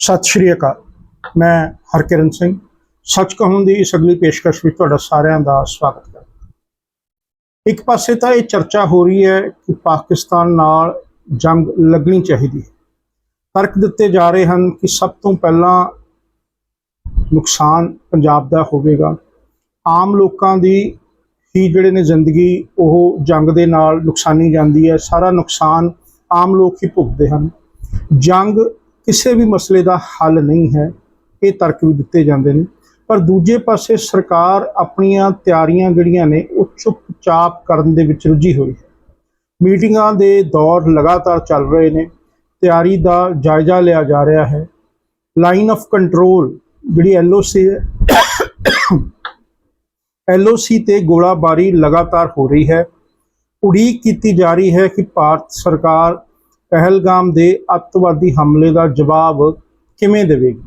ਸਤਿ ਸ਼੍ਰੀ ਅਕਾਲ। ਮੈਂ ਹਰਕਿਰਨ ਸਿੰਘ। ਸੱਚ ਕਹੂੰ ਦੀ ਇਸ ਅਗਲੀ ਪੇਸ਼ਕਸ਼ ਵਿੱਚ ਤੁਹਾਡਾ ਸਾਰਿਆਂ ਦਾ ਸਵਾਗਤ ਕਰਦਾ ਇੱਕ ਪਾਸੇ ਤਾਂ ਇਹ ਚਰਚਾ ਹੋ ਰਹੀ ਹੈ ਕਿ ਪਾਕਿਸਤਾਨ ਨਾਲ ਜੰਗ ਲੱਗਣੀ ਚਾਹੀਦੀ ਹੈ। ਤਰਕ ਦਿੱਤੇ ਜਾ ਰਹੇ ਹਨ ਕਿ ਸਭ ਤੋਂ ਪਹਿਲਾਂ ਨੁਕਸਾਨ ਪੰਜਾਬ ਦਾ ਹੋਵੇਗਾ। ਆਮ ਲੋਕਾਂ ਦੀ ਹੀ ਜਿਹੜੇ ਨੇ ਜ਼ਿੰਦਗੀ, ਉਹ ਜੰਗ ਦੇ ਨਾਲ ਨੁਕਸਾਨੀ ਜਾਂਦੀ ਹੈ। ਸਾਰਾ ਨੁਕਸਾਨ ਆਮ ਲੋਕ ਹੀ ਭੁਗਤਦੇ ਹਨ। ਜੰਗ ਕਿਸੇ ਵੀ ਮਸਲੇ ਦਾ ਹੱਲ ਨਹੀਂ ਹੈ, ਇਹ ਤਰਕ ਵੀ ਦਿੱਤੇ ਜਾਂਦੇ ਨੇ। ਪਰ ਦੂਜੇ ਪਾਸੇ ਸਰਕਾਰ ਆਪਣੀਆਂ ਤਿਆਰੀਆਂ ਜਿਹੜੀਆਂ ਨੇ, ਉਹ ਚੁੱਪਚਾਪ ਕਰਨ ਦੇ ਵਿੱਚ ਰੁੱਝੀ ਹੋਈ ਹੈ। ਮੀਟਿੰਗਾਂ ਦੇ ਦੌਰ ਲਗਾਤਾਰ ਚੱਲ ਰਹੇ ਨੇ, ਤਿਆਰੀ ਦਾ ਜਾਇਜ਼ਾ ਲਿਆ ਜਾ ਰਿਹਾ ਹੈ। ਲਾਈਨ ਆਫ ਕੰਟਰੋਲ ਜਿਹੜੀ ਐਲਓਸੀ ਹੈ ਐਲਓਸੀ ਤੇ ਗੋਲਾਬਾਰੀ ਲਗਾਤਾਰ ਹੋ ਰਹੀ ਹੈ। ਉਡੀਕ ਕੀਤੀ ਜਾ ਰਹੀ ਹੈ ਕਿ ਭਾਰਤ ਸਰਕਾਰ ਪਹਿਲਗਾਮ ਦੇ ਅੱਤਵਾਦੀ ਹਮਲੇ ਦਾ ਜਵਾਬ ਕਿਵੇਂ ਦੇਵੇਗੀ?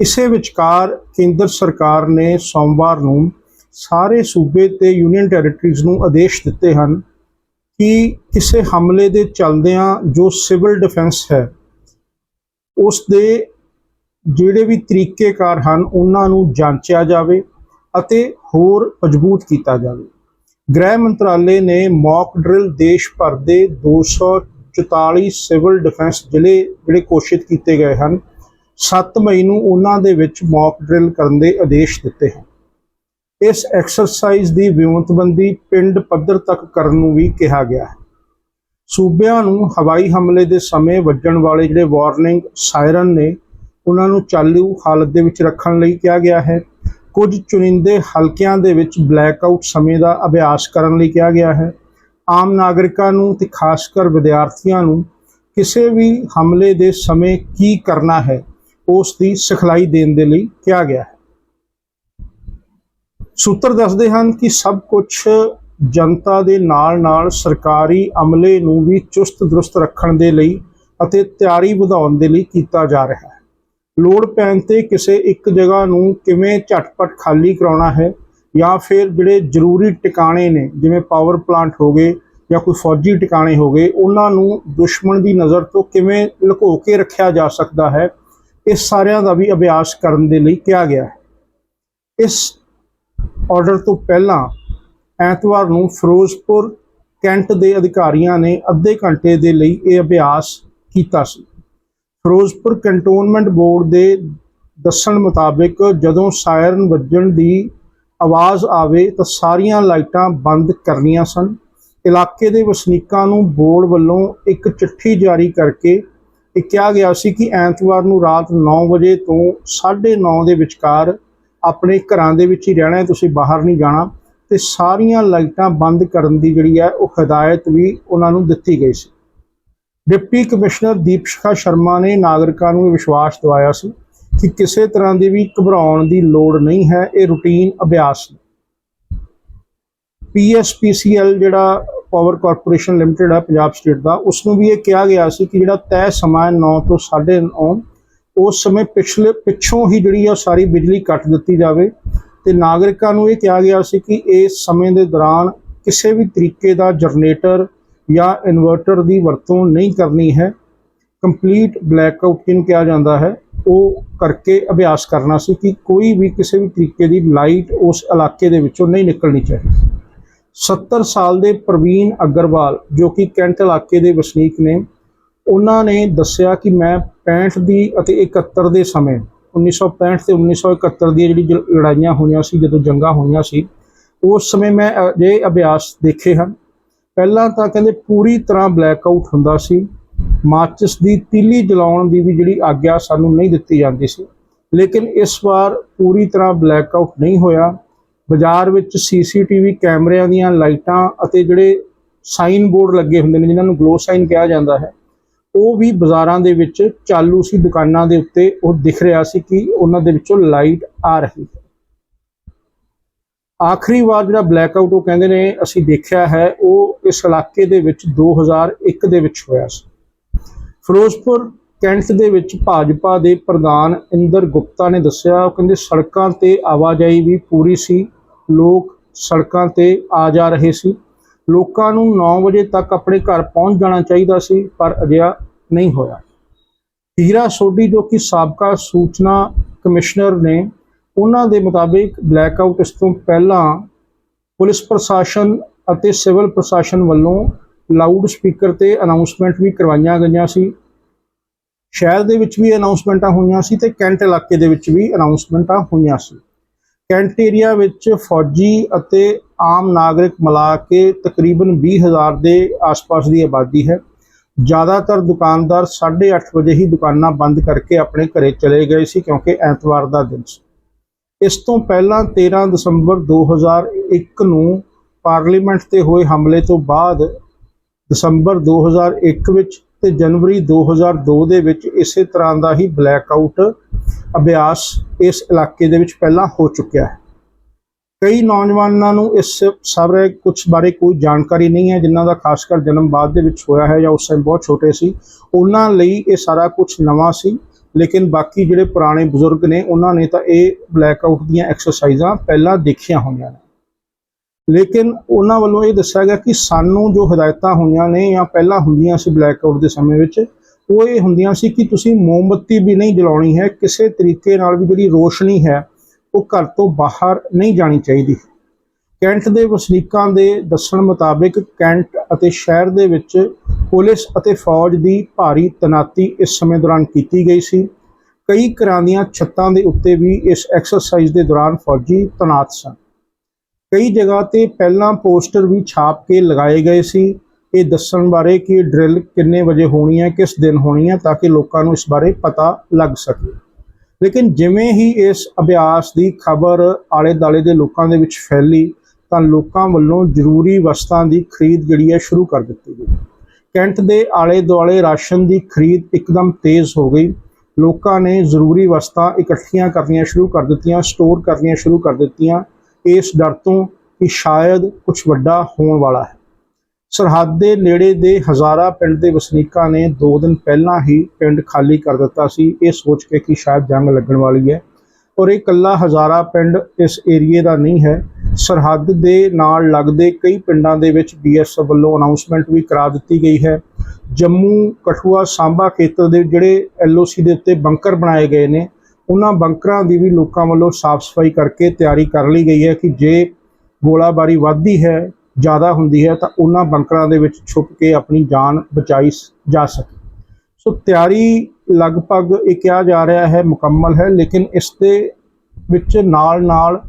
ਇਸੇ ਵਿਚਕਾਰ ਕੇਂਦਰ ਸਰਕਾਰ ਨੇ ਸੋਮਵਾਰ ਨੂੰ ਸਾਰੇ ਸੂਬੇ ਤੇ ਯੂਨੀਅਨ ਟੈਰੀਟਰੀਜ਼ ਨੂੰ ਆਦੇਸ਼ ਦਿੱਤੇ ਹਨ ਕਿ ਕਿਸੇ ਹਮਲੇ ਦੇ ਚਲਦਿਆਂ ਜੋ ਸਿਵਲ ਡਿਫੈਂਸ ਹੈ, ਉਸ ਦੇ ਜਿਹੜੇ ਵੀ ਤਰੀਕੇਕਾਰ ਹਨ, ਉਹਨਾਂ ਨੂੰ ਜਾਂਚਿਆ ਜਾਵੇ ਅਤੇ ਹੋਰ ਮਜ਼ਬੂਤ ਕੀਤਾ ਜਾਵੇ। ਗ੍ਰਹਿ ਮੰਤਰਾਲੇ ਨੇ ਮੌਕ ਡਰਿਲ ਦੇਸ਼ ਭਰ ਦੇ 244 ਸਿਵਲ ਡਿਫੈਂਸ ਜ਼ਿਲ੍ਹੇ ਜਿਹੜੇ ਘੋਸ਼ਿਤ ਕੀਤੇ ਗਏ ਹਨ 7 ਮਈ ਨੂੰ ਉਹਨਾਂ ਦੇ ਵਿੱਚ ਮੌਕ ਡਰਿਲ ਕਰਨ ਦੇ ਆਦੇਸ਼ ਦਿੱਤੇ ਹਨ। ਇਸ ਐਕਸਰਸਾਈਜ਼ ਦੀ ਵਿਉਂਤਬੰਦੀ ਪਿੰਡ ਪੱਧਰ ਤੱਕ ਕਰਨ ਨੂੰ ਵੀ ਕਿਹਾ ਗਿਆ ਹੈ। ਸੂਬਿਆਂ ਨੂੰ ਹਵਾਈ ਹਮਲੇ ਦੇ ਸਮੇਂ ਵੱਜਣ ਵਾਲੇ ਜਿਹੜੇ ਵਾਰਨਿੰਗ ਸਾਇਰਨ ਨੇ, ਉਹਨਾਂ ਨੂੰ ਚਾਲੂ ਹਾਲਤ ਦੇ ਵਿੱਚ ਰੱਖਣ ਲਈ ਕਿਹਾ ਗਿਆ ਹੈ। ਕੁਝ ਚੁਣਿੰਦੇ ਹਲਕਿਆਂ ਦੇ ਵਿੱਚ ਬਲੈਕਆਊਟ ਸਮੇਂ ਦਾ ਅਭਿਆਸ ਕਰਨ ਲਈ ਕਿਹਾ ਗਿਆ ਹੈ। ਆਮ ਨਾਗਰਿਕਾਂ ਨੂੰ ਤੇ ਖਾਸ ਕਰ ਵਿਦਿਆਰਥੀਆਂ ਨੂੰ ਕਿਸੇ ਵੀ ਹਮਲੇ ਦੇ ਸਮੇਂ ਕੀ ਕਰਨਾ ਹੈ, ਉਸ ਦੀ ਸਿਖਲਾਈ ਦੇਣ ਦੇ ਲਈ ਕਿਹਾ ਗਿਆ ਹੈ। ਸੂਤਰ ਦੱਸਦੇ ਹਨ ਕਿ ਸਭ ਕੁਝ ਜਨਤਾ ਦੇ ਨਾਲ-ਨਾਲ ਸਰਕਾਰੀ ਅਮਲੇ ਨੂੰ ਵੀ ਚੁਸਤ ਦਰੁਸਤ ਰੱਖਣ ਦੇ ਲਈ ਅਤੇ ਤਿਆਰੀ ਵਧਾਉਣ ਦੇ ਲਈ ਕੀਤਾ ਜਾ ਰਿਹਾ ਹੈ। ਲੋੜ ਪੈਣ ਤੇ ਕਿਸੇ ਇੱਕ ਜਗ੍ਹਾ ਨੂੰ ਕਿਵੇਂ ਝਟਪਟ ਖਾਲੀ ਕਰਾਉਣਾ ਹੈ ਜਾਂ ਫਿਰ ਜਿਹੜੇ ਜ਼ਰੂਰੀ ਟਿਕਾਣੇ ਨੇ, ਜਿਵੇਂ ਪਾਵਰ ਪਲਾਂਟ ਹੋ ਗਏ ਜਾਂ ਕੋਈ ਫੌਜੀ ਟਿਕਾਣੇ ਹੋ ਗਏ, ਉਹਨਾਂ ਨੂੰ ਦੁਸ਼ਮਣ ਦੀ ਨਜ਼ਰ ਤੋਂ ਕਿਵੇਂ ਲੁਕੋ ਕੇ ਰੱਖਿਆ ਜਾ ਸਕਦਾ ਹੈ ਇਸ ਸਾਰਿਆਂ ਦਾ ਵੀ ਅਭਿਆਸ ਕਰਨ ਦੇ ਲਈ ਕਿਹਾ ਗਿਆ ਹੈ। ਇਸ ਆਰਡਰ ਤੋਂ ਪਹਿਲਾਂ ਐਤਵਾਰ ਨੂੰ ਫਿਰੋਜ਼ਪੁਰ ਕੈਂਟ ਦੇ ਅਧਿਕਾਰੀਆਂ ਨੇ ਅੱਧੇ ਘੰਟੇ ਦੇ ਲਈ ਇਹ ਅਭਿਆਸ ਕੀਤਾ ਸੀ। ਫਿਰੋਜ਼ਪੁਰ ਕੰਟੋਨਮੈਂਟ ਬੋਰਡ ਦੇ ਦੱਸਣ ਮੁਤਾਬਿਕ ਜਦੋਂ ਸਾਇਰਨ ਵੱਜਣ ਦੀ ਆਵਾਜ਼ ਆਵੇ ਤਾਂ ਸਾਰੀਆਂ ਲਾਈਟਾਂ ਬੰਦ ਕਰਨੀਆਂ ਸਨ। ਇਲਾਕੇ ਦੇ ਵਸਨੀਕਾਂ ਨੂੰ ਬੋਰਡ ਵੱਲੋਂ ਇੱਕ ਚਿੱਠੀ ਜਾਰੀ ਕਰਕੇ ਇਹ ਕਿਹਾ ਗਿਆ ਸੀ ਕਿ ਐਤਵਾਰ ਨੂੰ ਰਾਤ 9 ਵਜੇ ਤੋਂ 9:30 ਦੇ ਵਿਚਕਾਰ ਆਪਣੇ ਘਰਾਂ ਦੇ ਵਿੱਚ ਹੀ ਰਹਿਣਾ ਹੈ, ਤੁਸੀਂ ਬਾਹਰ ਨਹੀਂ ਜਾਣਾ। ਤੇ ਸਾਰੀਆਂ ਲਾਈਟਾਂ ਬੰਦ ਕਰਨ ਦੀ ਜਿਹੜੀ ਹੈ, ਉਹ ਹਦਾਇਤ ਵੀ ਉਹਨਾਂ ਨੂੰ ਦਿੱਤੀ ਗਈ ਸੀ। ਡਿਪਟੀ ਕਮਿਸ਼ਨਰ ਦੀਪਸ਼ਿਖਾ ਸ਼ਰਮਾ ਨੇ ਨਾਗਰਿਕਾਂ ਨੂੰ ਇਹ ਵਿਸ਼ਵਾਸ ਦਿਵਾਇਆ ਸੀ ਕਿ ਕਿਸੇ ਤਰ੍ਹਾਂ ਦੀ ਵੀ ਘਬਰਾਉਣ ਦੀ ਲੋੜ ਨਹੀਂ ਹੈ, ਇਹ ਰੂਟੀਨ ਅਭਿਆਸ ਹੈ। ਪੀਐਸਪੀਸੀਐਲ ਜਿਹੜਾ ਪਾਵਰ ਕਾਰਪੋਰੇਸ਼ਨ ਲਿਮਟਿਡ ਹੈ ਪੰਜਾਬ ਸਟੇਟ ਦਾ ਉਸ ਨੂੰ ਵੀ ਇਹ ਕਿਹਾ ਗਿਆ ਸੀ ਕਿ ਜਿਹੜਾ ਤੈਅ ਸਮਾਂ 9 ਤੋਂ 9:30 ਉਸ ਸਮੇਂ ਪਿਛਲੇ, ਪਿੱਛੋਂ ਹੀ ਜਿਹੜੀ ਆ ਸਾਰੀ ਬਿਜਲੀ ਕੱਟ ਦਿੱਤੀ ਜਾਵੇ। ਤੇ ਨਾਗਰਿਕਾਂ ਨੂੰ ਇਹ ਕਿਹਾ ਗਿਆ ਸੀ ਕਿ ਇਸ ਸਮੇਂ ਦੇ ਦੌਰਾਨ ਕਿਸੇ ਵੀ ਤਰੀਕੇ ਦਾ ਜਨਰੇਟਰ ਜਾਂ ਇਨਵਰਟਰ ਦੀ ਵਰਤੋਂ ਨਹੀਂ ਕਰਨੀ ਹੈ ਕੰਪਲੀਟ ਬਲੈਕ ਆਊਟ ਜਿਹਨੂੰ ਕਿਹਾ ਜਾਂਦਾ ਹੈ। ਉਹ ਕਰਕੇ ਅਭਿਆਸ ਕਰਨਾ ਸੀ ਕਿ ਕੋਈ ਵੀ ਕਿਸੇ ਵੀ ਤਰੀਕੇ ਦੀ ਲਾਈਟ ਉਸ ਇਲਾਕੇ ਦੇ ਵਿੱਚੋਂ ਨਹੀਂ ਨਿਕਲਣੀ ਚਾਹੀਦੀ। 70 ਸਾਲ ਦੇ ਪ੍ਰਵੀਨ ਅਗਰਵਾਲ, ਜੋ ਕਿ ਕੈਂਟ ਇਲਾਕੇ ਦੇ ਵਸਨੀਕ ਨੇ, ਉਹਨਾਂ ਨੇ ਦੱਸਿਆ ਕਿ ਮੈਂ 65 ਦੀ ਅਤੇ 71 ਦੇ ਸਮੇਂ 1965 ਤੇ 1971 ਦੀਆਂ ਜਿਹੜੀ ਜ- ਲੜਾਈਆਂ ਹੋਈਆਂ ਸੀ, ਜਦੋਂ ਜੰਗਾਂ ਹੋਈਆਂ ਸੀ, ਉਸ ਸਮੇਂ ਮੈਂ ਅਜਿਹੇ ਅਭਿਆਸ ਦੇਖੇ ਹਨ। ਪਹਿਲਾਂ ਤਾਂ ਕਹਿੰਦੇ ਪੂਰੀ ਤਰ੍ਹਾਂ ਬਲੈਕ ਆਊਟ ਹੁੰਦਾ ਸੀ। ਮਾਚਿਸ ਦੀ ਤੀਲੀ ਜਲਾਉਣ ਦੀ ਵੀ ਜਿਹੜੀ ਆਗਿਆ ਸਾਨੂੰ ਨਹੀਂ ਦਿੱਤੀ ਜਾਂਦੀ ਸੀ। ਲੇਕਿਨ ਇਸ ਵਾਰ ਪੂਰੀ ਤਰ੍ਹਾਂ ਬਲੈਕ ਆਊਟ ਨਹੀਂ ਹੋਇਆ। ਬਾਜ਼ਾਰ ਵਿੱਚ ਸੀਸੀਟੀਵੀ ਕੈਮਰਿਆਂ ਦੀਆਂ ਲਾਈਟਾਂ ਅਤੇ ਜਿਹੜੇ ਸਾਈਨ ਬੋਰਡ ਲੱਗੇ ਹੁੰਦੇ ਨੇ, ਜਿਨ੍ਹਾਂ ਨੂੰ ਗਲੋ ਸਾਈਨ ਕਿਹਾ ਜਾਂਦਾ ਹੈ, ਉਹ ਵੀ ਬਾਜ਼ਾਰਾਂ ਦੇ ਵਿੱਚ ਚਾਲੂ ਸੀ। ਦੁਕਾਨਾਂ ਦੇ ਉੱਤੇ ਉਹ ਦਿਖ ਰਿਹਾ ਸੀ ਕਿ ਉਹਨਾਂ ਦੇ ਵਿੱਚੋਂ ਲਾਈਟ ਆ ਰਹੀ ਹੈ। ਆਖਰੀ ਵਾਰ ਜਿਹੜਾ ਬਲੈਕ ਆਊਟ ਉਹ ਕਹਿੰਦੇ ਨੇ ਅਸੀਂ ਦੇਖਿਆ ਹੈ, ਉਹ ਇਸ ਇਲਾਕੇ ਦੇ ਵਿੱਚ 2001 ਦੇ ਵਿੱਚ ਹੋਇਆ ਸੀ। ਫਿਰੋਜ਼ਪੁਰ ਕੈਂਟ ਦੇ ਵਿੱਚ ਭਾਜਪਾ ਦੇ ਪ੍ਰਧਾਨ ਇੰਦਰ ਗੁਪਤਾ ਨੇ ਦੱਸਿਆ, ਉਹ ਕਹਿੰਦੇ ਸੜਕਾਂ ਤੇ ਆਵਾਜਾਈ ਵੀ ਪੂਰੀ ਸੀ, ਲੋਕ ਸੜਕਾਂ ਤੇ ਆ ਜਾ ਰਹੇ ਸੀ। ਲੋਕਾਂ ਨੂੰ 9 ਵਜੇ ਤੱਕ ਆਪਣੇ ਘਰ ਪਹੁੰਚ ਜਾਣਾ ਚਾਹੀਦਾ ਸੀ, ਪਰ ਅਜਿਹਾ ਨਹੀਂ ਹੋਇਆ। ਹੀਰਾ ਸੋਢੀ ਜੋ ਕਿ ਸਾਬਕਾ ਸੂਚਨਾ ਕਮਿਸ਼ਨਰ ਨੇ ਉਹਨਾਂ ਦੇ ਮੁਤਾਬਿਕ ਬਲੈਕ ਆਊਟ ਇਸ ਤੋਂ ਪਹਿਲਾਂ ਪੁਲਿਸ ਪ੍ਰਸ਼ਾਸਨ ਅਤੇ ਸਿਵਲ ਪ੍ਰਸ਼ਾਸਨ ਵੱਲੋਂ ਲਾਊਡ ਸਪੀਕਰ ਤੇ ਅਨਾਉਂਸਮੈਂਟ ਵੀ ਕਰਵਾਈਆਂ ਗਈਆਂ ਸੀ। ਸ਼ਹਿਰ ਦੇ ਵਿੱਚ ਵੀ ਅਨਾਉਂਸਮੈਂਟਾਂ ਹੋਈਆਂ ਸੀ ਤੇ ਕੈਂਟ ਇਲਾਕੇ ਦੇ ਵਿੱਚ ਵੀ ਅਨਾਉਂਸਮੈਂਟਾਂ ਹੋਈਆਂ ਸੀ। ਕੈਂਟ ਏਰੀਆ ਵਿੱਚ ਫੌਜੀ ਅਤੇ ਆਮ ਨਾਗਰਿਕ ਮਿਲਾ ਕੇ ਤਕਰੀਬਨ 20000 ਦੇ ਆਸ-ਪਾਸ ਦੀ ਆਬਾਦੀ ਹੈ। ਜ਼ਿਆਦਾਤਰ ਦੁਕਾਨਦਾਰ 8:30 ਵਜੇ ਹੀ ਦੁਕਾਨਾਂ ਬੰਦ ਕਰਕੇ ਆਪਣੇ ਘਰੇ ਚਲੇ ਗਏ ਸੀ ਕਿਉਂਕਿ ਐਤਵਾਰ ਦਾ ਦਿਨ ਸੀ। ਇਸ ਤੋਂ ਪਹਿਲਾਂ 13 ਦਸੰਬਰ 2001 ਨੂੰ ਪਾਰਲੀਮੈਂਟ ਤੇ ਹੋਏ ਹਮਲੇ ਤੋਂ ਬਾਅਦ ਦਸੰਬਰ 2001 ਵਿੱਚ ਤੇ ਜਨਵਰੀ 2002 ਦੇ ਵਿੱਚ ਇਸੇ ਤਰ੍ਹਾਂ ਦਾ ਹੀ ਬਲੈਕਆਊਟ ਅਭਿਆਸ ਇਸ ਇਲਾਕੇ ਦੇ ਵਿੱਚ ਪਹਿਲਾਂ ਹੋ ਚੁੱਕਿਆ ਹੈ। ਕਈ ਨੌਜਵਾਨਾਂ ਨੂੰ ਇਸ ਸਾਰੇ ਕੁਝ ਬਾਰੇ ਕੋਈ ਜਾਣਕਾਰੀ ਨਹੀਂ ਹੈ, ਜਿਨ੍ਹਾਂ ਦਾ ਖਾਸ ਕਰ ਜਨਮ ਬਾਅਦ ਦੇ ਵਿੱਚ ਹੋਇਆ ਹੈ ਜਾਂ ਉਸ ਟਾਈਮ ਬਹੁਤ ਛੋਟੇ ਸੀ, ਉਹਨਾਂ ਲਈ ਇਹ ਸਾਰਾ ਕੁਝ ਨਵਾਂ ਸੀ। ਲੇਕਿਨ ਬਾਕੀ ਜਿਹੜੇ ਪੁਰਾਣੇ ਬਜ਼ੁਰਗ ਨੇ, ਉਹਨਾਂ ਨੇ ਤਾਂ ਇਹ ਬਲੈਕ ਆਊਟ ਦੀਆਂ ਐਕਸਰਸਾਈਜ਼ਾਂ ਪਹਿਲਾਂ ਦੇਖੀਆਂ ਹੋਈਆਂ ਨੇ। ਲੇਕਿਨ ਉਹਨਾਂ ਵੱਲੋਂ ਇਹ ਦੱਸਿਆ ਗਿਆ ਕਿ ਸਾਨੂੰ ਜੋ ਹਦਾਇਤਾਂ ਹੋਈਆਂ ਨੇ ਜਾਂ ਪਹਿਲਾਂ ਹੁੰਦੀਆਂ ਸੀ ਬਲੈਕ ਆਊਟ ਦੇ ਸਮੇਂ ਵਿੱਚ, ਉਹ ਇਹ ਹੁੰਦੀਆਂ ਸੀ ਕਿ ਤੁਸੀਂ ਮੋਮਬੱਤੀ ਵੀ ਨਹੀਂ ਜਲਾਉਣੀ ਹੈ, ਕਿਸੇ ਤਰੀਕੇ ਨਾਲ ਵੀ ਜਿਹੜੀ ਰੋਸ਼ਨੀ ਹੈ, ਉਹ ਘਰ ਤੋਂ ਬਾਹਰ ਨਹੀਂ ਜਾਣੀ ਚਾਹੀਦੀ। ਕੈਂਟ ਦੇ ਵਸਨੀਕਾਂ ਦੇ ਦੱਸਣ ਮੁਤਾਬਿਕ ਕੈਂਟ ਅਤੇ ਸ਼ਹਿਰ ਦੇ ਵਿੱਚ ਪੁਲਿਸ ਅਤੇ ਫੌਜ ਦੀ ਭਾਰੀ ਤਨਾਤੀ ਇਸ ਸਮੇਂ ਦੌਰਾਨ ਕੀਤੀ ਗਈ ਸੀ। ਕਈ ਘਰਾਂ ਦੀਆਂ ਛੱਤਾਂ ਦੇ ਉੱਤੇ ਵੀ ਇਸ ਐਕਸਰਸਾਈਜ਼ ਦੇ ਦੌਰਾਨ ਫੌਜੀ ਤਨਾਤ ਸਨ। ਕਈ ਜਗ੍ਹਾ ਤੇ ਪਹਿਲਾਂ ਪੋਸਟਰ ਵੀ ਛਾਪ ਕੇ ਲਗਾਏ ਗਏ ਸੀ। ਇਹ ਦੱਸਣ ਬਾਰੇ ਕਿ ਡਰਿਲ ਕਿੰਨੇ ਵਜੇ ਹੋਣੀ ਹੈ, ਕਿਸ ਦਿਨ ਹੋਣੀ ਹੈ, ਤਾਂ ਕਿ ਲੋਕਾਂ ਨੂੰ ਇਸ ਬਾਰੇ ਪਤਾ ਲੱਗ ਸਕੇ। ਲੇਕਿਨ ਜਿਵੇਂ ਹੀ ਇਸ ਅਭਿਆਸ ਦੀ ਖਬਰ ਆਲੇ-ਦਾਲੇ ਦੇ ਲੋਕਾਂ ਦੇ ਵਿੱਚ ਫੈਲੀ ਤਾਂ ਲੋਕਾਂ ਵੱਲੋਂ ਜ਼ਰੂਰੀ ਵਸਤਾਂ ਦੀ ਖਰੀਦ ਜਿਹੜੀ ਹੈ ਸ਼ੁਰੂ ਕਰ ਦਿੱਤੀ ਗਈ। ਕੈਂਟ ਦੇ ਆਲੇ-ਦੁਆਲੇ ਰਾਸ਼ਨ ਦੀ ਖਰੀਦ ਇੱਕਦਮ ਤੇਜ਼ ਹੋ ਗਈ। ਲੋਕਾਂ ਨੇ ਜ਼ਰੂਰੀ ਵਸਤਾਂ ਇਕੱਠੀਆਂ ਕਰਨੀਆਂ ਸ਼ੁਰੂ ਕਰ ਦਿੱਤੀਆਂ, ਸਟੋਰ ਕਰਨੀਆਂ ਸ਼ੁਰੂ ਕਰ ਦਿੱਤੀਆਂ। ਇਸ ਡਰ ਤੋਂ ਕਿ ਸ਼ਾਇਦ ਕੁਝ ਵੱਡਾ ਹੋਣ ਵਾਲਾ ਹੈ। ਸਰਹੱਦ ਦੇ ਨੇੜੇ ਦੇ ਹਜ਼ਾਰਾ ਪਿੰਡ ਦੇ ਵਸਨੀਕਾਂ ਨੇ 2 ਦਿਨ ਪਹਿਲਾਂ ਹੀ ਪਿੰਡ ਖਾਲੀ ਕਰ ਦਿੱਤਾ ਸੀ। ਇਹ ਸੋਚ ਕੇ ਕਿ ਸ਼ਾਇਦ ਜੰਗ ਲੱਗਣ ਵਾਲੀ ਹੈ। ਔਰ ਇਹ ਕੱਲਾ ਹਜ਼ਾਰਾ ਪਿੰਡ ਇਸ ਏਰੀਏ ਦਾ ਨਹੀਂ ਹੈ। ਸਰਹੱਦ ਦੇ ਨਾਲ ਲੱਗਦੇ ਕਈ ਪਿੰਡਾਂ ਦੇ ਵਿੱਚ ਬੀਐਸਐਫ ਵੱਲੋਂ ਅਨਾਉਂਸਮੈਂਟ ਵੀ ਕਰਾ ਦਿੱਤੀ ਗਈ ਹੈ। ਜੰਮੂ, ਕਠੂਆ, ਸਾਂਬਾ ਖੇਤਰ ਦੇ ਜਿਹੜੇ ਐਲਓਸੀ ਦੇ ਉੱਤੇ ਬੰਕਰ ਬਣਾਏ ਗਏ ਨੇ, ਉਹਨਾਂ ਬੰਕਰਾਂ ਦੀ ਵੀ ਲੋਕਾਂ ਵੱਲੋਂ ਸਾਫ਼ ਸਫ਼ਾਈ ਕਰਕੇ ਤਿਆਰੀ ਕਰ ਲਈ ਗਈ ਹੈ ਕਿ ਜੇ ਗੋਲਾਬਾਰੀ ਵੱਧਦੀ ਹੈ, ਜ਼ਿਆਦਾ ਹੁੰਦੀ ਹੈ, ਤਾਂ ਉਹਨਾਂ ਬੰਕਰਾਂ ਦੇ ਵਿੱਚ ਛੁਪ ਕੇ ਆਪਣੀ ਜਾਨ ਬਚਾਈ ਸ- ਜਾ ਸਕੇ। ਸੋ ਤਿਆਰੀ ਲਗਭਗ ਇਹ ਕਿਹਾ ਜਾ ਰਿਹਾ ਹੈ, ਮੁਕੰਮਲ ਹੈ, ਲੇਕਿਨ ਇਸ ਦੇ ਵਿੱਚ ਨਾਲ-ਨਾਲ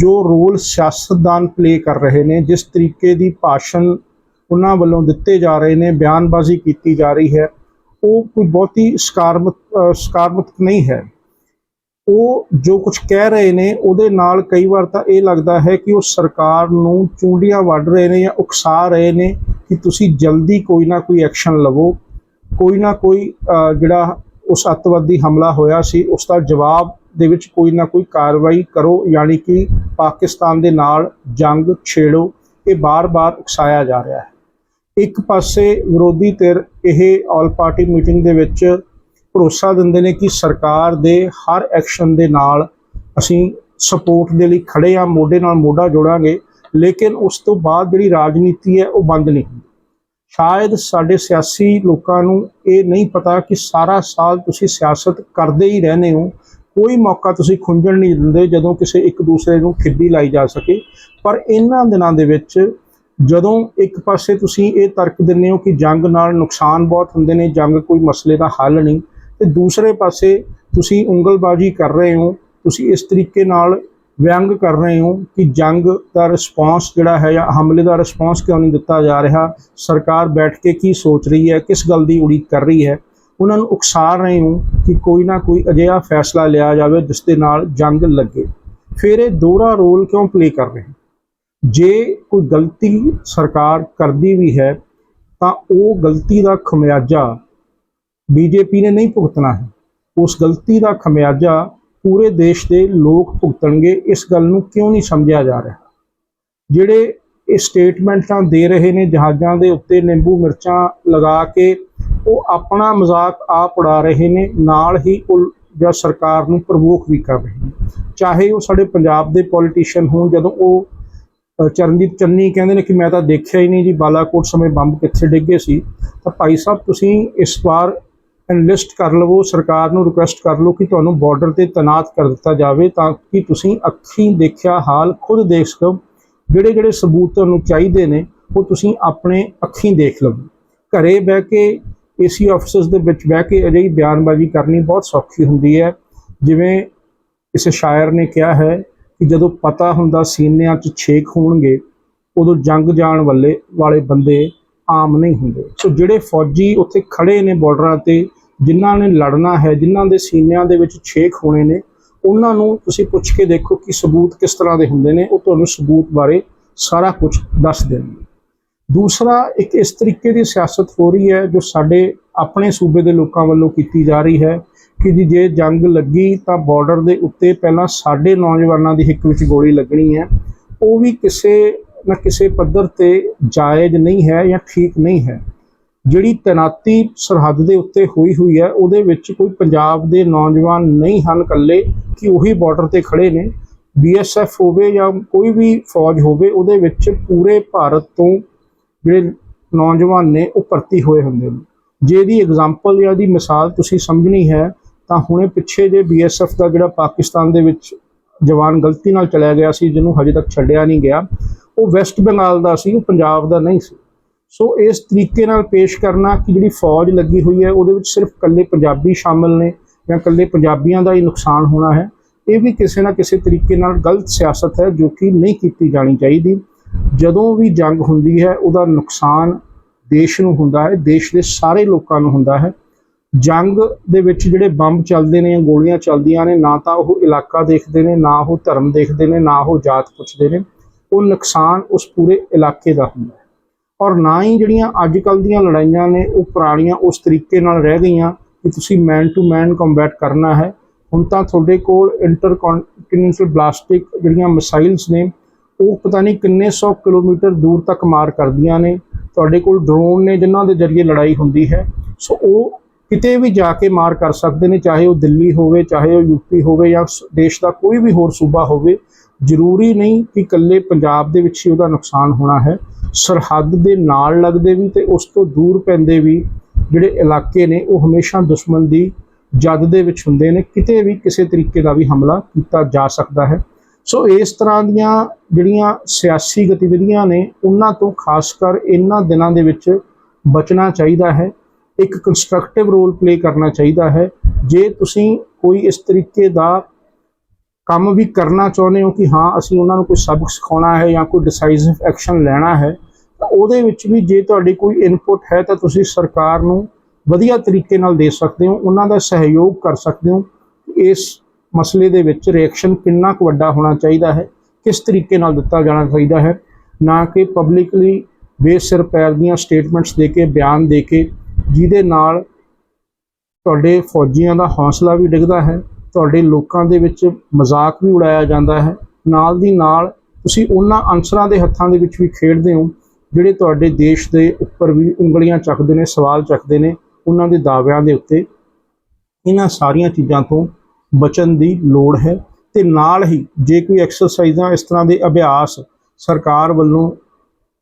ਜੋ ਰੋਲ ਸਿਆਸਤਦਾਨ ਪਲੇ ਕਰ ਰਹੇ ਨੇ, ਜਿਸ ਤਰੀਕੇ ਦੀ ਭਾਸ਼ਣ ਉਹਨਾਂ ਵੱਲੋਂ ਦਿੱਤੇ ਜਾ ਰਹੇ ਨੇ, ਬਿਆਨਬਾਜ਼ੀ ਕੀਤੀ ਜਾ ਰਹੀ ਹੈ, ਉਹ ਕੋਈ ਬਹੁਤੀ ਸਕਾਰਮਤ ਸਕਾਰਮਤ ਨਹੀਂ ਹੈ। ਉਹ ਜੋ ਕੁਝ ਕਹਿ ਰਹੇ ਨੇ, ਉਹਦੇ ਨਾਲ ਕਈ ਵਾਰ ਤਾਂ ਇਹ ਲੱਗਦਾ ਹੈ ਕਿ ਉਹ ਸਰਕਾਰ ਨੂੰ ਚੁੰਡੀਆਂ ਵੱਢ ਰਹੇ ਨੇ ਜਾਂ ਉਕਸਾ ਰਹੇ ਨੇ ਕਿ ਤੁਸੀਂ ਜਲਦੀ ਕੋਈ ਨਾ ਕੋਈ ਐਕਸ਼ਨ ਲਵੋ। ਕੋਈ ਨਾ ਕੋਈ ਜਿਹੜਾ ਉਸ ਅੱਤਵਾਦੀ ਹਮਲਾ ਹੋਇਆ ਸੀ, ਉਸ ਦਾ ਜਵਾਬ ਦੇ ਵਿੱਚ ਕੋਈ ਨਾ ਕੋਈ ਕਾਰਵਾਈ ਕਰੋ, ਯਾਨੀ ਕਿ ਪਾਕਿਸਤਾਨ ਦੇ ਨਾਲ ਜੰਗ ਛੇੜੋ, ਇਹ ਬਾਰ-ਬਾਰ ਉਕਸਾਇਆ ਜਾ ਰਿਹਾ ਹੈ। ਇੱਕ ਪਾਸੇ ਵਿਰੋਧੀ ਧਿਰ ਇਹ ਆਲ ਪਾਰਟੀ ਮੀਟਿੰਗ ਦੇ ਵਿੱਚ ਭਰੋਸਾ ਦਿੰਦੇ ਨੇ ਕਿ ਸਰਕਾਰ ਦੇ ਹਰ ਐਕਸ਼ਨ ਦੇ ਨਾਲ ਅਸੀਂ ਸਪੋਰਟ ਦੇ ਲਈ ਖੜੇ ਆ ਮੋਢੇ ਨਾਲ ਮੋਢਾ ਜੋੜਾਂਗੇ, ਲੇਕਿਨ ਉਸ ਤੋਂ ਬਾਅਦ ਜਿਹੜੀ ਰਾਜਨੀਤੀ ਹੈ ਉਹ ਬੰਦ ਨਹੀਂ ਹੁੰਦੀ। ਸ਼ਾਇਦ ਸਾਡੇ ਸਿਆਸੀ ਲੋਕਾਂ ਨੂੰ ਇਹ ਨਹੀਂ ਪਤਾ ਕਿ ਸਾਰਾ ਸਾਲ ਤੁਸੀਂ ਸਿਆਸਤ ਕਰਦੇ ਹੀ ਰਹਿੰਦੇ ਹੋ ਕੋਈ ਮੌਕਾ ਤੁਸੀਂ ਖੁੰਝਣ ਨਹੀਂ ਦਿੰਦੇ ਜਦੋਂ ਕਿਸੇ ਇੱਕ ਦੂਸਰੇ ਨੂੰ ਖਿੱਡੀ ਲਾਈ ਜਾ ਸਕੇ। ਪਰ ਇਹਨਾਂ ਦਿਨਾਂ ਦੇ ਵਿੱਚ ਜਦੋਂ ਇੱਕ ਪਾਸੇ ਤੁਸੀਂ ਇਹ ਤਰਕ ਦਿੰਦੇ ਹੋ ਕਿ ਜੰਗ ਨਾਲ ਨੁਕਸਾਨ ਬਹੁਤ ਹੁੰਦੇ ਨੇ, ਜੰਗ ਕੋਈ ਮਸਲੇ ਦਾ ਹੱਲ ਨਹੀਂ, ਤੇ ਦੂਸਰੇ ਪਾਸੇ ਤੁਸੀਂ ਉਂਗਲਬਾਜ਼ੀ ਕਰ ਰਹੇ ਹੋ, ਤੁਸੀਂ ਇਸ ਤਰੀਕੇ ਨਾਲ ਵਿਅੰਗ ਕਰ ਰਹੇ ਹੋ ਕਿ ਜੰਗ ਦਾ ਰਿਸਪਾਂਸ ਜਿਹੜਾ ਹੈ ਜਾਂ ਹਮਲੇ ਦਾ ਰਿਸਪਾਂਸ ਕਿਉਂ ਨਹੀਂ ਦਿੱਤਾ ਜਾ ਰਿਹਾ, ਸਰਕਾਰ ਬੈਠ ਕੇ ਕੀ ਸੋਚ ਰਹੀ ਹੈ, ਕਿਸ ਗੱਲ ਦੀ ਉਡੀਕ ਕਰ ਰਹੀ ਹੈ। ਉਹਨਾਂ ਨੂੰ ਉਕਸਾ ਰਹੇ ਹੋ ਕਿ ਕੋਈ ਨਾ ਕੋਈ ਅਜਿਹਾ ਫੈਸਲਾ ਲਿਆ ਜਾਵੇ ਜਿਸ ਦੇ ਨਾਲ ਜੰਗ ਲੱਗੇ। ਫਿਰ ਇਹ ਦੋਹਰਾ ਰੋਲ ਕਿਉਂ ਪਲੇ ਕਰ ਰਹੇ ਜੇ ਕੋਈ ਗਲਤੀ ਸਰਕਾਰ ਕਰਦੀ ਵੀ ਹੈ, ਤਾਂ ਉਹ ਗਲਤੀ ਦਾ ਖਮਿਆਜਾ ਬੀਜੇਪੀ ਨੇ ਨਹੀਂ ਭੁਗਤਣਾ ਹੈ। ਉਸ ਗਲਤੀ ਦਾ ਖਮਿਆਜਾ ਪੂਰੇ ਦੇਸ਼ ਦੇ ਲੋਕ ਭੁਗਤਣਗੇ, ਇਸ ਗੱਲ ਨੂੰ ਕਿਉਂ ਨਹੀਂ ਸਮਝਿਆ ਜਾ ਰਿਹਾ? ਜਿਹੜੇ ਇਹ ਸਟੇਟਮੈਂਟਾਂ ਦੇ ਰਹੇ ਨੇ, ਜਹਾਜ਼ਾਂ ਦੇ ਉੱਤੇ ਨਿੰਬੂ ਮਿਰਚਾਂ ਲਗਾ ਕੇ ਉਹ ਆਪਣਾ ਮਜ਼ਾਕ ਆਪ ਉਡਾ ਰਹੇ ਨੇ, ਨਾਲ ਹੀ ਉਹ ਜਾਂ ਸਰਕਾਰ ਨੂੰ ਪ੍ਰਵੋਕ ਵੀ ਕਰ ਰਹੇ ਨੇ। ਚਾਹੇ ਉਹ ਸਾਡੇ ਪੰਜਾਬ ਦੇ ਪੋਲੀਟੀਸ਼ੀਅਨ ਹੋਣ, ਜਦੋਂ ਉਹ ਚਰਨਜੀਤ ਚੰਨੀ ਕਹਿੰਦੇ ਨੇ ਕਿ ਮੈਂ ਤਾਂ ਦੇਖਿਆ ਹੀ ਨਹੀਂ ਜੀ, ਬਾਲਾਕੋਟ ਸਮੇਂ ਬੰਬ ਕਿੱਥੇ ਡਿੱਗੇ ਸੀ। ਤਾਂ ਭਾਈ ਸਾਹਿਬ, ਤੁਸੀਂ ਇਸ ਵਾਰ ਐਨਲਿਸਟ ਕਰ ਲਵੋ, ਸਰਕਾਰ ਨੂੰ ਰਿਕੁਐਸਟ ਕਰ ਲਓ ਕਿ ਤੁਹਾਨੂੰ ਬਾਰਡਰ ਤੇ ਤੈਨਾਤ ਕਰ ਦਿੱਤਾ ਜਾਵੇ ਤਾਂ ਕਿ ਤੁਸੀਂ ਅੱਖੀਂ ਦੇਖਿਆ ਹਾਲ ਖੁਦ ਦੇਖ ਸਕੋ, ਜਿਹੜੇ ਜਿਹੜੇ ਸਬੂਤ ਤੁਹਾਨੂੰ ਚਾਹੀਦੇ ਨੇ, ਉਹ ਤੁਸੀਂ ਆਪਣੇ ਅੱਖੀਂ ਦੇਖ ਲਵੋ। ਘਰੇ ਬਹਿ ਕੇ ਏਸੀ ਆਫਿਸਸ ਦੇ ਵਿੱਚ ਬਹਿ ਕੇ ਅਜਿਹੀ ਬਿਆਨਬਾਜ਼ੀ ਕਰਨੀ ਬਹੁਤ ਸੌਖੀ ਹੁੰਦੀ ਹੈ। ਜਿਵੇਂ ਇਸ ਸ਼ਾਇਰ ਨੇ ਕਿਹਾ ਹੈ ਕਿ ਜਦੋਂ ਪਤਾ ਹੁੰਦਾ ਸੀਨਿਆਂ 'ਚ ਛੇਕ ਹੋਣਗੇ, ਉਦੋਂ ਜੰਗ ਜਾਣ ਵੱਲੇ, ਵਾਲੇ ਬੰਦੇ ਆਮ ਨਹੀਂ ਹੁੰਦੇ। ਸੋ ਜਿਹੜੇ ਫੌਜੀ ਉੱਥੇ ਖੜੇ ਨੇ ਬਾਰਡਰਾਂ ਤੇ, ਜਿਨ੍ਹਾਂ ਨੇ ਲੜਨਾ ਹੈ, ਜਿਨ੍ਹਾਂ ਦੇ ਸੀਨਿਆਂ ਦੇ ਵਿੱਚ ਛੇਕ ਹੋਣੇ ਨੇ, ਉਹਨਾਂ ਨੂੰ ਤੁਸੀਂ ਪੁੱਛ ਕੇ ਦੇਖੋ ਕਿ ਸਬੂਤ ਕਿਸ ਤਰ੍ਹਾਂ ਦੇ ਹੁੰਦੇ ਨੇ। ਉਹ ਤੁਹਾਨੂੰ ਸਬੂਤ ਬਾਰੇ ਸਾਰਾ ਕੁਝ ਦੱਸ ਦੇਣਗੇ। ਦੂਸਰਾ, ਇੱਕ ਇਸ ਤਰੀਕੇ ਦੀ ਸਿਆਸਤ ਹੋ ਰਹੀ ਹੈ ਜੋ ਸਾਡੇ ਆਪਣੇ ਸੂਬੇ ਦੇ ਲੋਕਾਂ ਵੱਲੋਂ ਕੀਤੀ ਜਾ ਰਹੀ ਹੈ ਕਿ ਜੀ ਜੇ ਜੰਗ ਲੱਗੀ ਤਾਂ ਬਾਰਡਰ ਦੇ ਉੱਤੇ ਪਹਿਲਾਂ ਸਾਡੇ ਨੌਜਵਾਨਾਂ ਦੀ ਹਿੱਕ ਵਿੱਚ ਗੋਲੀ ਲੱਗਣੀ ਹੈ। ਉਹ ਵੀ ਕਿਸੇ ਨਾ ਕਿਸੇ ਪੱਧਰ ਤੇ ਜਾਇਜ਼ ਨਹੀਂ ਹੈ ਜਾਂ ਠੀਕ ਨਹੀਂ ਹੈ। ਜਿਹੜੀ ਤੈਨਾਤੀ ਸਰਹੱਦ ਦੇ ਉੱਤੇ ਹੋਈ ਹੋਈ ਹੈ, ਉਹਦੇ ਵਿੱਚ ਕੋਈ ਪੰਜਾਬ ਦੇ ਨੌਜਵਾਨ ਨਹੀਂ ਹਨ ਇਕੱਲੇ, ਕਿ ਉਹੀ ਬਾਰਡਰ ਤੇ ਖੜੇ ਨੇ। ਬੀਐਸਐਫ ਹੋਵੇ ਜਾਂ ਕੋਈ ਵੀ ਫੌਜ ਹੋਵੇ, ਉਹਦੇ ਵਿੱਚ ਪੂਰੇ ਭਾਰਤ ਤੋਂ ਜਿਹੜੇ ਨੌਜਵਾਨ ਨੇ, ਉਹ ਭਰਤੀ ਹੋਏ ਹੁੰਦੇ ਨੇ। ਜੇ ਇਹਦੀ ਐਗਜ਼ਾਮਪਲ ਜਾਂ ਦੀ ਮਿਸਾਲ ਤੁਸੀਂ ਸਮਝਣੀ ਹੈ, ਤਾਂ ਹੁਣੇ ਪਿੱਛੇ ਜੇ ਬੀਐਸਐਫ ਦਾ ਜਿਹੜਾ ਪਾਕਿਸਤਾਨ ਦੇ ਵਿੱਚ ਜਵਾਨ ਗਲਤੀ ਨਾਲ ਚਲਿਆ ਗਿਆ ਸੀ, ਜਿਹਨੂੰ ਹਜੇ ਤੱਕ ਛੱਡਿਆ ਨਹੀਂ ਗਿਆ, ਉਹ ਵੈਸਟ ਬੰਗਾਲ ਦਾ ਸੀ, ਉਹ ਪੰਜਾਬ ਦਾ ਨਹੀਂ ਸੀ। ਸੋ ਇਸ ਤਰੀਕੇ ਨਾਲ ਪੇਸ਼ ਕਰਨਾ ਕਿ ਜਿਹੜੀ ਫੌਜ ਲੱਗੀ ਹੋਈ ਹੈ, ਉਹਦੇ ਵਿੱਚ ਸਿਰਫ ਇਕੱਲੇ ਪੰਜਾਬੀ ਸ਼ਾਮਲ ਨੇ ਜਾਂ ਇਕੱਲੇ ਪੰਜਾਬੀਆਂ ਦਾ ਹੀ ਨੁਕਸਾਨ ਹੋਣਾ ਹੈ। ਇਹ ਵੀ ਕਿਸੇ ਨਾ ਕਿਸੇ ਤਰੀਕੇ ਨਾਲ ਗਲਤ ਸਿਆਸਤ ਹੈ, ਜੋ ਕਿ ਨਹੀਂ ਕੀਤੀ ਜਾਣੀ ਚਾਹੀਦੀ। ਜਦੋਂ ਵੀ ਜੰਗ ਹੁੰਦੀ ਹੈ, ਉਹਦਾ ਨੁਕਸਾਨ ਦੇਸ਼ ਨੂੰ ਹੁੰਦਾ ਹੈ, ਦੇਸ਼ ਦੇ ਸਾਰੇ ਲੋਕਾਂ ਨੂੰ ਹੁੰਦਾ ਹੈ। ਜੰਗ ਦੇ ਵਿੱਚ ਜਿਹੜੇ ਬੰਬ ਚੱਲਦੇ ਨੇ ਗੋਲੀਆਂ ਚੱਲਦੀਆਂ ਨੇ, ਨਾ ਤਾਂ ਉਹ ਇਲਾਕਾ ਦੇਖਦੇ ਨੇ, ਨਾ ਉਹ ਧਰਮ ਦੇਖਦੇ ਨੇ, ਨਾ ਉਹ ਜਾਤ ਪੁੱਛਦੇ ਨੇ। ਉਹ ਨੁਕਸਾਨ ਉਸ ਪੂਰੇ ਇਲਾਕੇ ਦਾ ਹੁੰਦਾ ਹੈ। ਔਰ ਨਾ ਹੀ ਜਿਹੜੀਆਂ ਅੱਜ ਕੱਲ ਦੀਆਂ ਲੜਾਈਆਂ ਨੇ, ਉਹ ਪੁਰਾਣੀਆਂ ਉਸ ਤਰੀਕੇ ਨਾਲ ਰਹਿ ਗਈਆਂ ਕਿ ਤੁਸੀਂ ਮੈਨ ਟੂ ਮੈਨ ਕੰਬੈਟ ਕਰਨਾ ਹੈ। ਹੁਣ ਤਾਂ ਤੁਹਾਡੇ ਕੋਲ ਇੰਟਰ ਕੰਟੀਨੈਂਟਲ ਬਲਾਸਟਿਕ ਜਿਹੜੀਆਂ ਮਿਸਾਈਲਸ ਨੇ ਉਹ ਪਤਾ ਨਹੀਂ ਕਿੰਨੇ ਸੌ ਕਿਲੋਮੀਟਰ ਦੂਰ ਤੱਕ ਮਾਰ ਕਰਦੀਆਂ ਨੇ। ਤੁਹਾਡੇ ਕੋਲ ਡਰੋਨ ਨੇ ਜਿਨ੍ਹਾਂ ਦੇ ਜ਼ਰੀਏ ਲੜਾਈ ਹੁੰਦੀ ਹੈ। ਸੋ ਉਹ ਕਿਤੇ ਵੀ ਜਾ ਕੇ ਮਾਰ ਕਰ ਸਕਦੇ ਨੇ, ਚਾਹੇ ਉਹ ਦਿੱਲੀ ਹੋਵੇ, ਚਾਹੇ ਉਹ ਯੂਪੀ ਹੋਵੇ ਜਾਂ ਦੇਸ਼ ਦਾ ਕੋਈ ਵੀ ਹੋਰ ਸੂਬਾ ਹੋਵੇ। ਜ਼ਰੂਰੀ ਨਹੀਂ ਕਿ ਇਕੱਲੇ ਪੰਜਾਬ ਦੇ ਵਿੱਚ ਹੀ ਉਹਦਾ ਨੁਕਸਾਨ ਹੋਣਾ ਹੈ। ਸਰਹੱਦ ਦੇ ਨਾਲ ਲੱਗਦੇ ਵੀ ਤੇ ਉਸ ਤੋਂ ਦੂਰ ਪੈਂਦੇ ਵੀ ਜਿਹੜੇ ਇਲਾਕੇ ਨੇ, ਉਹ ਹਮੇਸ਼ਾ ਦੁਸ਼ਮਣ ਦੀ ਜਦ ਦੇ ਵਿੱਚ ਹੁੰਦੇ ਨੇ। ਕਿਤੇ ਵੀ ਕਿਸੇ ਤਰੀਕੇ ਦਾ ਵੀ ਹਮਲਾ ਕੀਤਾ ਜਾ ਸਕਦਾ ਹੈ। ਸੋ ਇਸ ਤਰ੍ਹਾਂ ਦੀਆਂ ਜਿਹੜੀਆਂ ਸਿਆਸੀ ਗਤੀਵਿਧੀਆਂ ਨੇ, ਉਹਨਾਂ ਤੋਂ ਖਾਸ ਕਰ ਇਹਨਾਂ ਦਿਨਾਂ ਦੇ ਵਿੱਚ ਬਚਣਾ ਚਾਹੀਦਾ ਹੈ। ਇੱਕ ਕੰਸਟਰਕਟਿਵ ਰੋਲ ਪਲੇ ਕਰਨਾ ਚਾਹੀਦਾ ਹੈ। ਜੇ ਤੁਸੀਂ ਕੋਈ ਇਸ ਤਰੀਕੇ ਦਾ ਕੰਮ ਵੀ ਕਰਨਾ ਚਾਹੁੰਦੇ ਹੋ ਕਿ ਹਾਂ, ਅਸੀਂ ਉਹਨਾਂ ਨੂੰ ਕੋਈ ਸਬਕ ਸਿਖਾਉਣਾ ਹੈ ਜਾਂ ਕੋਈ ਡਿਸਾਈਸਿਵ ਐਕਸ਼ਨ ਲੈਣਾ ਹੈ, ਤਾਂ ਉਹਦੇ ਵਿੱਚ ਵੀ ਜੇ ਤੁਹਾਡੀ ਕੋਈ ਇਨਪੁਟ ਹੈ ਤਾਂ ਤੁਸੀਂ ਸਰਕਾਰ ਨੂੰ ਵਧੀਆ ਤਰੀਕੇ ਨਾਲ ਦੇ ਸਕਦੇ ਹੋ, ਉਹਨਾਂ ਦਾ ਸਹਿਯੋਗ ਕਰ ਸਕਦੇ ਹੋ। ਇਸ ਮਸਲੇ ਦੇ ਵਿੱਚ ਰਿਐਕਸ਼ਨ ਕਿੰਨਾ ਕੁ ਵੱਡਾ ਹੋਣਾ ਚਾਹੀਦਾ ਹੈ, ਕਿਸ ਤਰੀਕੇ ਨਾਲ ਦਿੱਤਾ ਜਾਣਾ ਚਾਹੀਦਾ ਹੈ, ਨਾ ਕਿ ਪਬਲਿਕਲੀ ਬੇਸਿਰ ਪੈਰ ਦੀਆਂ ਸਟੇਟਮੈਂਟਸ ਦੇ ਕੇ, ਬਿਆਨ ਦੇ ਕੇ, ਜਿਹਦੇ ਨਾਲ ਤੁਹਾਡੇ ਫੌਜੀਆਂ ਦਾ ਹੌਸਲਾ ਵੀ ਡਿੱਗਦਾ ਹੈ, ਤੁਹਾਡੇ ਲੋਕਾਂ ਦੇ ਵਿੱਚ ਮਜ਼ਾਕ ਵੀ ਉਡਾਇਆ ਜਾਂਦਾ ਹੈ, ਨਾਲ ਦੀ ਨਾਲ ਤੁਸੀਂ ਉਹਨਾਂ ਅਨਸਰਾਂ ਦੇ ਹੱਥਾਂ ਦੇ ਵਿੱਚ ਵੀ ਖੇਡਦੇ ਹੋ, ਜਿਹੜੇ ਤੁਹਾਡੇ ਦੇਸ਼ ਦੇ ਉੱਪਰ ਵੀ ਉਂਗਲੀਆਂ ਚੱਕਦੇ ਨੇ, ਸਵਾਲ ਚੱਕਦੇ ਨੇ, ਉਹਨਾਂ ਦੇ ਦਾਅਵਿਆਂ ਦੇ ਉੱਤੇ ਇਹਨਾਂ ਸਾਰੀਆਂ ਚੀਜ਼ਾਂ ਤੋਂ ਬਚਣ ਦੀ ਲੋੜ ਹੈ ਤੇ ਨਾਲ ਹੀ ਜੇ ਕੋਈ ਐਕਸਰਸਾਈਜ਼ਾਂ ਇਸ ਤਰ੍ਹਾਂ ਦੇ ਅਭਿਆਸ ਸਰਕਾਰ ਵੱਲੋਂ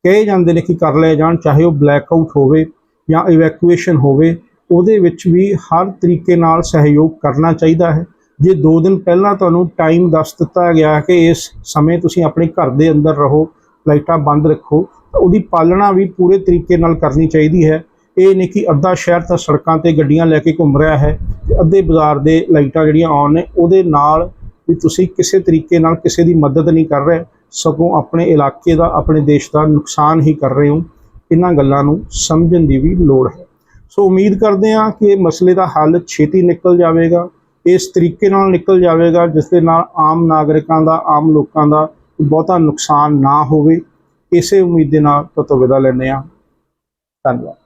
ਕਹੇ ਜਾਂਦੇ ਨੇ ਕਿ ਕਰ ਲਏ ਜਾਣ, ਚਾਹੇ ਉਹ ਬਲੈਕ ਆਊਟ ਹੋਵੇ ਜਾਂ ਇਵੈਕੂਏਸ਼ਨ ਹੋਵੇ, ਉਹਦੇ ਵਿੱਚ ਵੀ ਹਰ ਤਰੀਕੇ ਨਾਲ ਸਹਿਯੋਗ ਕਰਨਾ ਚਾਹੀਦਾ ਹੈ। ਜੇ 2 ਦਿਨ ਪਹਿਲਾਂ ਤੁਹਾਨੂੰ ਟਾਈਮ ਦੱਸ ਦਿੱਤਾ ਗਿਆ ਕਿ ਇਸ ਸਮੇਂ ਤੁਸੀਂ ਆਪਣੇ ਘਰ ਦੇ ਅੰਦਰ ਰਹੋ, ਲਾਈਟਾਂ ਬੰਦ ਰੱਖੋ ਉਹਦੀ ਪਾਲਣਾ ਵੀ ਪੂਰੇ ਤਰੀਕੇ ਨਾਲ ਕਰਨੀ ਚਾਹੀਦੀ ਹੈ। ਇਹ ਨਹੀਂ ਕਿ ਅੱਧਾ ਸ਼ਹਿਰ ਤਾਂ ਸੜਕਾਂ ਤੇ ਗੱਡੀਆਂ ਲੈ ਕੇ ਘੁੰਮ ਰਿਹਾ ਹੈ ਤੇ ਅੱਧੇ ਬਾਜ਼ਾਰ ਦੇ ਲਾਈਟਾਂ ਜਿਹੜੀਆਂ ਆਨ ਨੇ, ਉਹਦੇ ਨਾਲ ਵੀ ਤੁਸੀਂ ਕਿਸੇ ਤਰੀਕੇ ਨਾਲ ਕਿਸੇ ਦੀ ਮਦਦ ਨਹੀਂ ਕਰ ਰਹੇ, ਸਗੋਂ ਆਪਣੇ ਇਲਾਕੇ ਦਾ, ਆਪਣੇ ਦੇਸ਼ ਦਾ ਨੁਕਸਾਨ ਹੀ ਕਰ ਰਹੇ ਹੋ। ਇਹਨਾਂ ਗੱਲਾਂ ਨੂੰ ਸਮਝਣ ਦੀ ਵੀ ਲੋੜ ਹੈ। ਸੋ ਉਮੀਦ ਕਰਦੇ ਹਾਂ ਕਿ ਇਹ ਮਸਲੇ ਦਾ ਹੱਲ ਛੇਤੀ ਨਿਕਲ ਜਾਵੇਗਾ, ਇਸ ਤਰੀਕੇ ਨਾਲ ਨਿਕਲ ਜਾਵੇਗਾ, ਜਿਸ ਦੇ ਨਾਲ ਆਮ ਨਾਗਰਿਕਾਂ ਦਾ, ਆਮ ਲੋਕਾਂ ਦਾ ਬਹੁਤਾ ਨੁਕਸਾਨ ਨਾ ਹੋਵੇ। ਇਸੇ ਉਮੀਦ ਦੇ ਨਾਲ ਤੁਹਾਤੋਂ ਵਿਦਾ ਲੈਂਦੇ ਹਾਂ। ਧੰਨਵਾਦ।